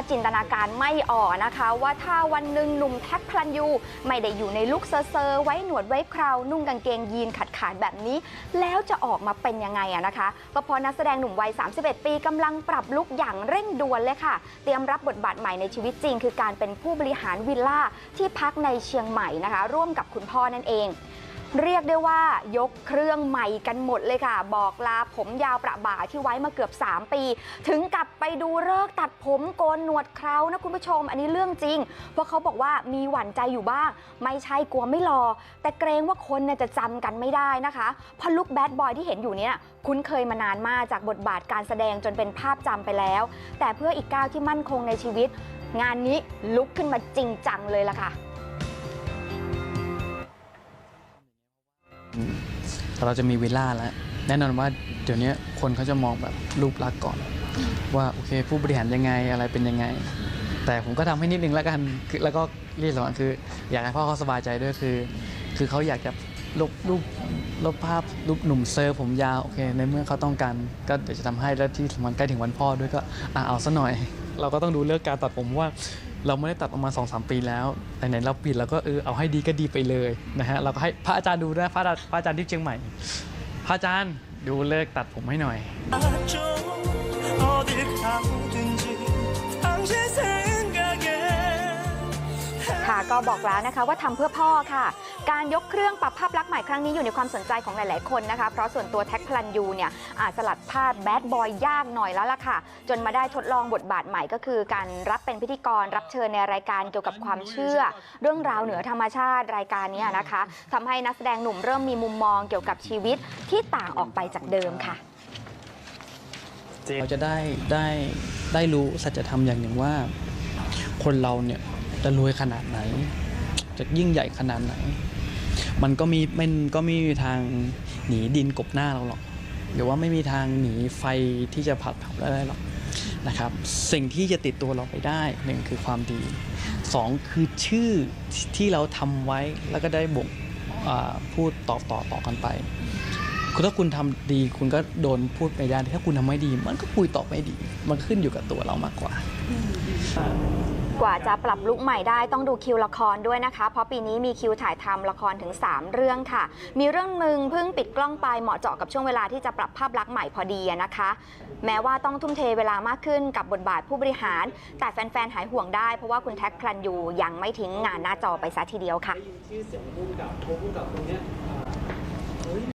บจินตนาการไม่ออกนะคะ ว่าถ้าวันหนึ่งหนุ่มแท็กพลันยูไม่ได้อยู่ในลุคเซอร์เซอไว้หนวดไว้เคราว นุ่งกางเกงยีนขาดขาดๆแบบนี้ แล้วจะออกมาเป็นยังไงอะนะคะก็เพราะนักแสดงหนุ่มวัย 31 ปีกำลังปรับลุคอย่างเร่งด่วนเลยค่ะ เตรียมรับบทบาทใหม่ในชีวิตจริง คือการเป็นผู้บริหารวิลล่าที่พักในเชียงใหม่นะคะ ร่วมกับคุณพ่อนั่นเอง เรียกได้ว่ายกเครื่องใหม่กันหมดเลยค่ะ บอกลาผมยาวประบ่าที่ไว้มาเกือบ 3 ปี ถึงกับไปดูเลิกตัดผมโกนหนวดเครานะคุณผู้ชม อันนี้เรื่องจริง เพราะเขาบอกว่ามีหวั่นใจอยู่บ้าง ไม่ใช่กลัวไม่รอ แต่เกรงว่าคนเนี่ยจะจำกันไม่ได้นะคะเพราะลุคแบดบอยที่เห็นอยู่เนี่ยคุ้นเคยมานานมากจากบทบาทการแสดงจนเป็นภาพจำไปแล้ว แต่เพื่ออีกก้าวที่มั่นคงในชีวิต งานนี้ลุกขึ้นมาจริงจังเลยล่ะค่ะ แต่เราจะมีวิลล่าแล้ว แน่นอนว่าเดี๋ยวนี้คนเขาจะมองแบบรูปลักษณ์ก่อน ว่าโอเค ผู้บริหารยังไงอะไรเป็นยังไง แต่ผมก็ทำให้นิดนึงแล้วกันคือแล้วก็เรียกสำคัญคือ อยากให้พ่อเขาสบายใจด้วยคือ คือเขาอยากจะลบรูปลบภาพรูปหนุ่มเซอร์ผมยาวโอเค ในเมื่อเขาต้องการก็เดี๋ยวจะทำให้แล้วที่สำคัญใกล้ถึงวันพ่อด้วยก็อะเอาซะหน่อย เราก็ต้องดูเรื่องการตัดผมว่า เราไม่ได้ตัดออกมา2อสปีแล้วไหนๆเราปิดเราก็เออเอาให้ดีก็ดีไปเลยนะฮะเราก็ให้พระอาจารย์ดูนะพระพระอาจารย์ที่เชียงใหม่ พระอาจารย์ดูเลิกตัดผมให้หน่อย ค่ะก็บอกแล้วนะคะว่าทำเพื่อพ่อค่ะ การยกเครื่องปรับภาพลักษณ์ใหม่ครั้งนี้อยู่ในความสนใจของหลาย ๆ คนนะคะ เพราะส่วนตัวแท็กพลันยูเนี่ยอาจสลัดภาพแบดบอยยากหน่อยแล้วล่ะค่ะ จนมาได้ทดลองบทบาทใหม่ก็คือการรับเป็นพิธีกรรับเชิญในรายการเกี่ยวกับความเชื่อ เรื่องราวเหนือธรรมชาติรายการนี้นะคะทำให้นักแสดงหนุ่มเริ่มมีมุมมองเกี่ยวกับชีวิตที่ต่างออกไปจากเดิมค่ะเราจะได้ได้ได้รู้สัจธรรมอย่างหนึ่งว่า คนเราเนี่ยจะรวยขนาดไหน จะยิ่งใหญ่ขนาดไหน มันก็มีมันก็ไม่มีทางหนีดินกบหน้าเราหรอก หรือว่าไม่มีทางหนีไฟที่จะผัดเผาได้หรอกนะครับ สิ่งที่จะติดตัวเราไปได้หนึ่งคือความดีสองคือชื่อที่เราทำไว้แล้วก็ได้บ่งพูดต่อต่อต่อกันไป คุณถ้าคุณทำดีคุณก็โดนพูดไม่ได้ถ้าคุณทำไม่ดี มันก็คุยต่อไม่ดี มันขึ้นอยู่กับตัวเรามากกว่า กว่าจะปรับลุกใหม่ได้ต้องดูคิวละครด้วยนะคะ เพราะปีนี้มีคิวถ่ายทำละครถึง 3 เรื่องค่ะ มีเรื่องหนึ่งเพิ่งปิดกล้องไปเหมาะเจาะกับช่วงเวลาที่จะปรับภาพลักษณ์ใหม่พอดีนะคะ แม้ว่าต้องทุ่มเทเวลามากขึ้นกับบทบาทผู้บริหาร แต่แฟนๆหายห่วงได้เพราะว่าคุณแท็กพลันยูยังไม่ทิ้งงานหน้าจอไปซะทีเดียวค่ะ